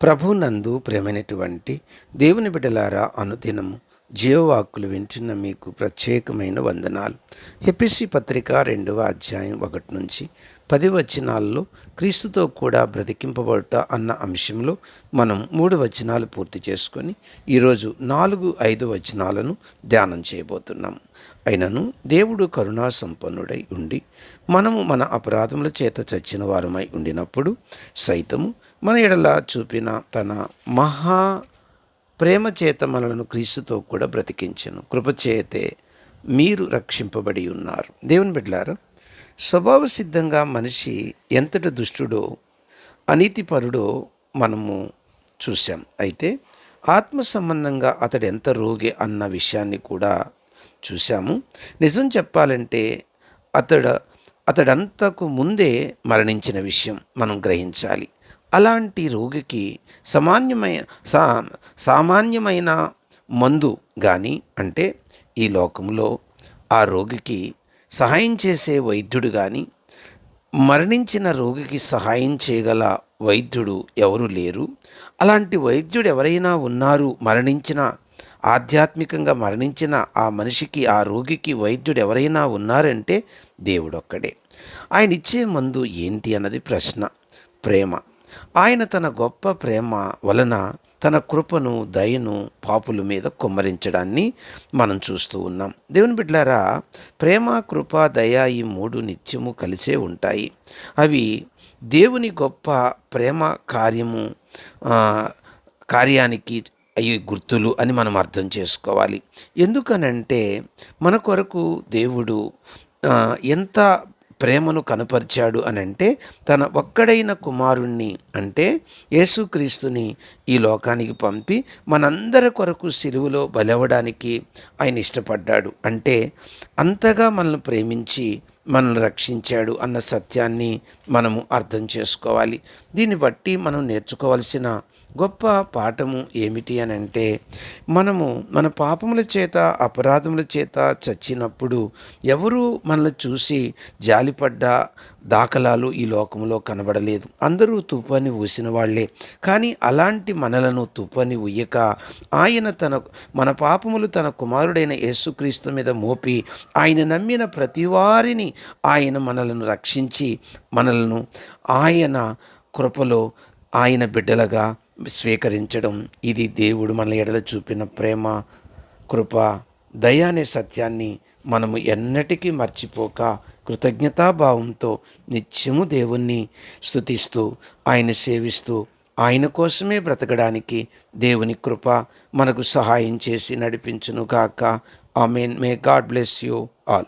ప్రభునందు ప్రేమైనటువంటి దేవుని బిడ్డలారా అనుదినము జీవవాక్కులు వింటున్న మీకు ప్రత్యేకమైన వందనాలు. హెపిసి పత్రిక రెండవ అధ్యాయం ఒకటి నుంచి పది వచనాల్లో క్రీస్తుతో కూడా బ్రతికింపబడుట అన్న అంశంలో మనం మూడు వచనాలు పూర్తి చేసుకొని ఈరోజు నాలుగు ఐదు వచనాలను ధ్యానం చేయబోతున్నాం. అయినను దేవుడు కరుణా సంపన్నుడై ఉండి మనము మన అపరాధముల చేత చచ్చిన వారమై ఉండినప్పుడు సైతము మన ఎడల చూపిన తన మహా ప్రేమ చేత మనలను క్రీస్తుతో కూడా బ్రతికించను. కృపచేతే మీరు రక్షింపబడి ఉన్నారు. దేవుని బిడ్లారు స్వభావ సిద్ధంగా మనిషి ఎంతటి దుష్టుడో అనీతిపరుడో మనము చూసాం అయితే ఆత్మ సంబంధంగా అతడు ఎంత రోగి అన్న విషయాన్ని కూడా చూశాము. నిజం చెప్పాలంటే అతడు అతడంతకు ముందే మరణించిన విషయం మనం గ్రహించాలి. అలాంటి రోగికి సామాన్యమైన సా సామాన్యమైన మందు కానీ అంటే ఈ లోకంలో ఆ రోగికి సహాయం చేసే వైద్యుడు కానీ మరణించిన రోగికి సహాయం చేయగల వైద్యుడు ఎవరు లేరు. అలాంటి వైద్యుడు ఎవరైనా ఉన్నారు మరణించిన ఆధ్యాత్మికంగా మరణించిన ఆ మనిషికి ఆ రోగికి వైద్యుడు ఎవరైనా ఉన్నారంటే దేవుడొక్కడే. ఆయన ఇచ్చే మందు ఏంటి అన్నది ప్రశ్న ప్రేమ. ఆయన తన గొప్ప ప్రేమ వలన తన కృపను దయను పాపుల మీద కుమ్మరించడాన్ని మనం చూస్తూ ఉన్నాం. దేవుని బిడ్డలారా ప్రేమ కృప దయ ఈ మూడు నిత్యము కలిసే ఉంటాయి. అవి దేవుని గొప్ప ప్రేమ కార్యము కార్యానికి అవి గుర్తులు అని మనం అర్థం చేసుకోవాలి. ఎందుకనంటే మన కొరకు దేవుడు ఎంత ప్రేమను కనపరిచాడు అని అంటే తన ఒక్కడైన కుమారుణ్ణి అంటే యేసుక్రీస్తుని ఈ లోకానికి పంపి మనందరి కొరకు సిలువలో బలవడానికి ఆయన ఇష్టపడ్డాడు. అంటే అంతగా మనల్ని ప్రేమించి మనల్ని రక్షించాడు అన్న సత్యాన్ని మనము అర్థం చేసుకోవాలి. దీన్ని బట్టి మనం నేర్చుకోవాల్సిన గొప్ప పాఠము ఏమిటి అని అంటే మనము మన పాపముల చేత అపరాధముల చేత చచ్చినప్పుడు ఎవరు మనల్ని చూసి జాలిపడ్డ దాఖలాలు ఈ లోకంలో కనబడలేదు. అందరూ తుప్పని ఊసిన వాళ్ళే కానీ అలాంటి మనలను తుప్పని ఉయ్యక ఆయన తన మన పాపములు తన కుమారుడైన యేసుక్రీస్తు మీద మోపి ఆయన నమ్మిన ప్రతి వారిని ఆయన మనలను రక్షించి మనలను ఆయన కృపలో ఆయన బిడ్డలుగా స్వీకరించడం ఇది దేవుడు మన ఎడల చూపిన ప్రేమ కృప దయ అనే సత్యాన్ని మనము ఎన్నటికీ మర్చిపోక కృతజ్ఞతాభావంతో నిత్యము దేవుణ్ణి స్థుతిస్తూ ఆయన సేవిస్తూ ఆయన కోసమే బ్రతకడానికి దేవుని కృప మనకు సహాయం చేసి నడిపించును I mean may God bless you all